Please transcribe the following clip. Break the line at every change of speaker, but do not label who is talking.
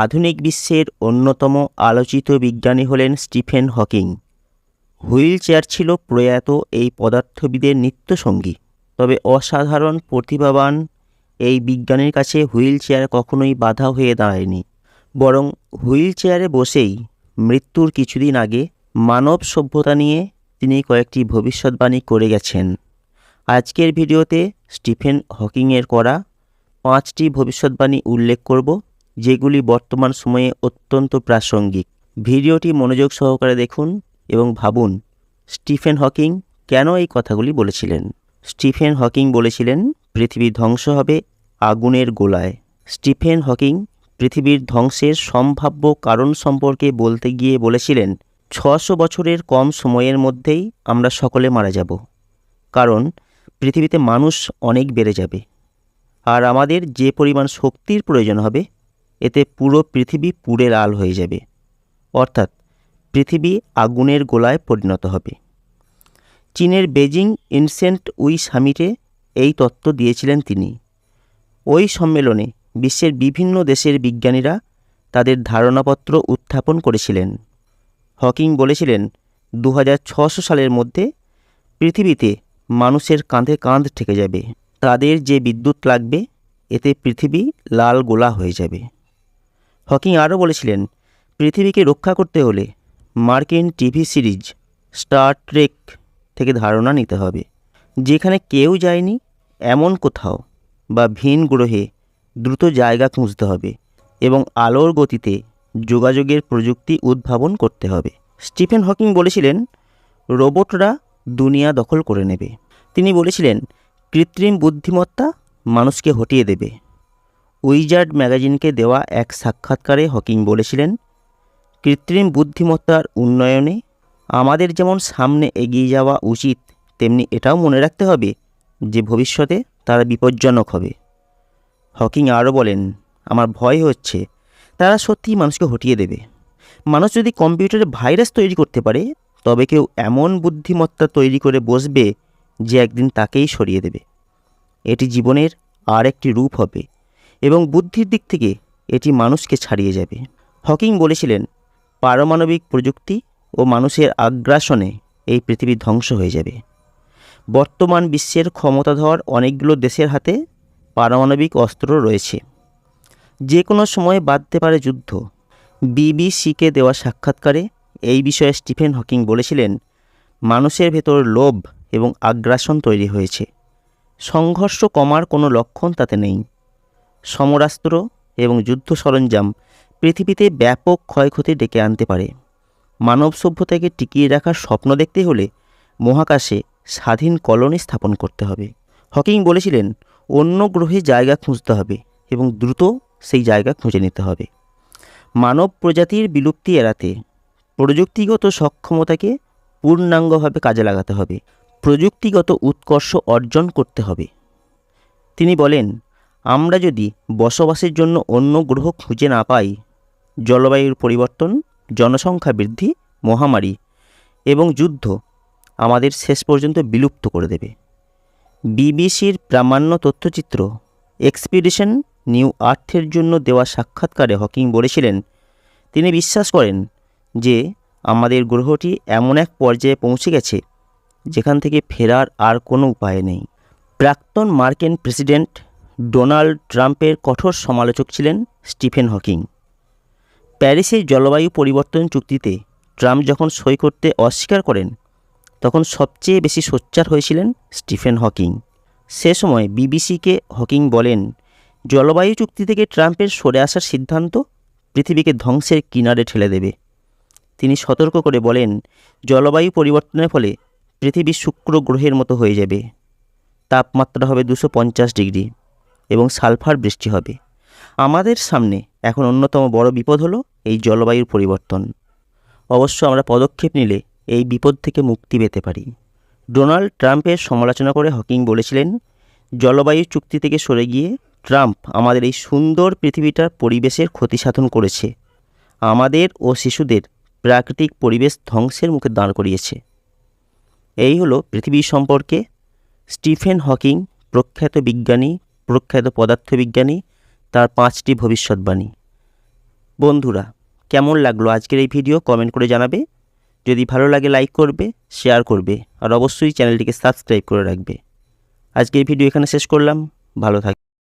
আধুনিক বিশ্বের অন্যতম আলোচিত বিজ্ঞানী হলেন স্টিফেন হকিং। হুইল চেয়ার ছিল প্রয়াত এই পদার্থবিদের নিত্যসঙ্গী। তবে অসাধারণ প্রতিভাবান এই বিজ্ঞানীর কাছে হুইল চেয়ার কখনোই বাধা হয়ে দাঁড়ায়নি। বরং হুইল চেয়ারে বসেই মৃত্যুর কিছুদিন আগে মানব সভ্যতা নিয়ে তিনি কয়েকটি ভবিষ্যৎবাণী করে গেছেন। আজকের ভিডিওতে স্টিফেন হকিংয়ের করা পাঁচটি ভবিষ্যৎবাণী উল্লেখ করব। যেগুলি বর্তমান সময়ে অত্যন্ত প্রাসঙ্গিক। ভিডিওটি মনোযোগ সহকারে দেখুন এবং ভাবুন, স্টিফেন হকিং কেন এই কথাগুলি বলেছিলেন? স্টিফেন হকিং বলেছিলেন, পৃথিবী ধ্বংস হবে আগুনের গোলায়। স্টিফেন হকিং পৃথিবীর ধ্বংসের সম্ভাব্য কারণ সম্পর্কে বলতে গিয়ে বলেছিলেন, ছশো বছরের কম সময়ের মধ্যেই আমরা সকলে মারা যাব। কারণ, পৃথিবীতে মানুষ অনেক বেড়ে যাবে। আর আমাদের যে পরিমাণ শক্তির প্রয়োজন হবে এতে পুরো পৃথিবী পুড়ে লাল হয়ে যাবে। অর্থাৎ পৃথিবী আগুনের গোলায় পরিণত হবে। চীনের বেজিং ইনসেন্ট উই সামিটে এই তত্ত্ব দিয়েছিলেন তিনি। ওই সম্মেলনে বিশ্বের বিভিন্ন দেশের বিজ্ঞানীরা তাদের ধারণাপত্র উত্থাপন করেছিলেন। হকিং বলেছিলেন দু সালের মধ্যে পৃথিবীতে মানুষের কাঁধে কাঁধ ঠেকে যাবে। তাদের যে বিদ্যুৎ লাগবে, এতে পৃথিবী লাল গোলা হয়ে যাবে। হকিং আরও বলেছিলেন, পৃথিবীকে রক্ষা করতে হলে মার্কিন টিভি সিরিজ স্টার ট্রেক থেকে ধারণা নিতে হবে। যেখানে কেউ যায়নি, এমন কোথাও বা ভিন গ্রহে দ্রুত জায়গা খুঁজতে হবে এবং আলোর গতিতে যোগাযোগের প্রযুক্তি উদ্ভাবন করতে হবে। স্টিফেন হকিং বলেছিলেন, রোবটরা দুনিয়া দখল করে নেবে। তিনি বলেছিলেন, কৃত্রিম বুদ্ধিমত্তা মানুষকে হটিয়ে দেবে। উইজার্ড ম্যাগাজিনকে দেওয়া এক সাক্ষাৎকারে হকিং বলেছিলেন, কৃত্রিম বুদ্ধিমত্তার উন্নয়নে আমাদের যেমন সামনে এগিয়ে যাওয়া উচিত, তেমনি এটাও মনে রাখতে হবে যে ভবিষ্যতে তারা বিপজ্জনক হবে। হকিং আরও বলেন, আমার ভয় হচ্ছে, তারা সত্যিই মানুষকে হটিয়ে দেবে। মানুষ যদি কম্পিউটারে ভাইরাস তৈরি করতে পারে, তবে কেউ এমন বুদ্ধিমত্তা তৈরি করে বসবে যে একদিন তাকেই সরিয়ে দেবে। এটি জীবনের আর একটি রূপ হবে। এবং বুদ্ধির দিক থেকে এটি মানুষকে ছাড়িয়ে যাবে। হকিং বলেছিলেন, পারমাণবিক প্রযুক্তি ও মানুষের আগ্রাসনে এই পৃথিবী ধ্বংস হয়ে যাবে। বর্তমান বিশ্বের ক্ষমতাধর অনেকগুলো দেশের হাতে পারমাণবিক অস্ত্র রয়েছে। যে কোনো সময় বাঁধতে পারে যুদ্ধ। বিবিসিকে দেওয়া সাক্ষাৎকারে এই বিষয়ে স্টিফেন হকিং বলেছিলেন, মানুষের ভেতর লোভ এবং আগ্রাসন তৈরি হয়েছে। সংঘর্ষ কমার কোনো লক্ষণ তাতে নেই। সমরাস্ত্র এবং যুদ্ধ সরঞ্জাম পৃথিবীতে ব্যাপক ক্ষয়ক্ষতি ডেকে আনতে পারে। মানব সভ্যতাকে টিকিয়ে রাখার স্বপ্ন দেখতে হলে মহাকাশে স্বাধীন কলোনি স্থাপন করতে হবে। হকিং বলেছিলেন, অন্য গ্রহে জায়গা খুঁজতে হবে এবং দ্রুত সেই জায়গা খুঁজে নিতে হবে। মানব প্রজাতির বিলুপ্তি এড়াতে প্রযুক্তিগত সক্ষমতাকে পূর্ণাঙ্গভাবে কাজে লাগাতে হবে। প্রযুক্তিগত উৎকর্ষ অর্জন করতে হবে। তিনি বলেন আমরা যদি বসবাসের জন্য অন্য গ্রহ খুঁজে না পাই, জলবায়ুর পরিবর্তন, জনসংখ্যা বৃদ্ধি, মহামারী এবং যুদ্ধ আমাদের শেষ পর্যন্ত বিলুপ্ত করে দেবে। বিবিসির প্রামাণ্য তথ্যচিত্র এক্সপিডিশন নিউ আর্থের জন্য দেওয়া সাক্ষাৎকারে হকিং বলেছিলেন, তিনি বিশ্বাস করেন যে আমাদের গ্রহটি এমন এক পর্যায়ে পৌঁছে গেছে যেখান থেকে ফেরার আর কোনো উপায় নেই। প্রাক্তন মার্কিন প্রেসিডেন্ট ডোনাল্ড ট্রাম্পের কঠোর সমালোচক ছিলেন স্টিফেন হকিং। প্যারিসের জলবায়ু পরিবর্তন চুক্তিতে ট্রাম্প যখন সই করতে অস্বীকার করেন, তখন সবচেয়ে বেশি সোচ্চার হয়েছিলেন স্টিফেন হকিং। সে সময় বিবিসিকে হকিং বলেন, জলবায়ু চুক্তি থেকে ট্রাম্পের সরে আসার সিদ্ধান্ত পৃথিবীকে ধ্বংসের কিনারে ঠেলে দেবে। তিনি সতর্ক করে বলেন, জলবায়ু পরিবর্তনের ফলে পৃথিবী শুক্র গ্রহের মতো হয়ে যাবে। তাপমাত্রা হবে দুশো ডিগ্রি। এবং সালফার বৃষ্টি হবে। আমাদের সামনে এখন অন্যতম বড় বিপদ হলো এই জলবায়ুর পরিবর্তন। অবশ্য আমরা পদক্ষেপ নিলে এই বিপদ থেকে মুক্তি পেতে পারি। ডোনাল্ড ট্রাম্পের সমালোচনা করে হকিং বলেছিলেন, জলবায়ু চুক্তি থেকে সরে গিয়ে ট্রাম্প আমাদের এই সুন্দর পৃথিবীটার পরিবেশের ক্ষতি সাধন করেছে। আমাদের ও শিশুদের প্রাকৃতিক পরিবেশ ধ্বংসের মুখে দাঁড় করিয়েছে। এই হলো পৃথিবী সম্পর্কে স্টিফেন হকিং প্রখ্যাত বিজ্ঞানী প্রখ্যাত পদার্থবিজ্ঞানী, তার পাঁচটি ভবিষ্যৎবাণী। বন্ধুরা, কেমন লাগল আজকের এই ভিডিও? কমেন্ট করে জানাবে। যদি ভালো লাগে, লাইক করবে, শেয়ার করবে। আর অবশ্যই চ্যানেলটিকে সাবস্ক্রাইব করে রাখবে। আজকের ভিডিও এখানে শেষ করলাম। ভালো থাকবে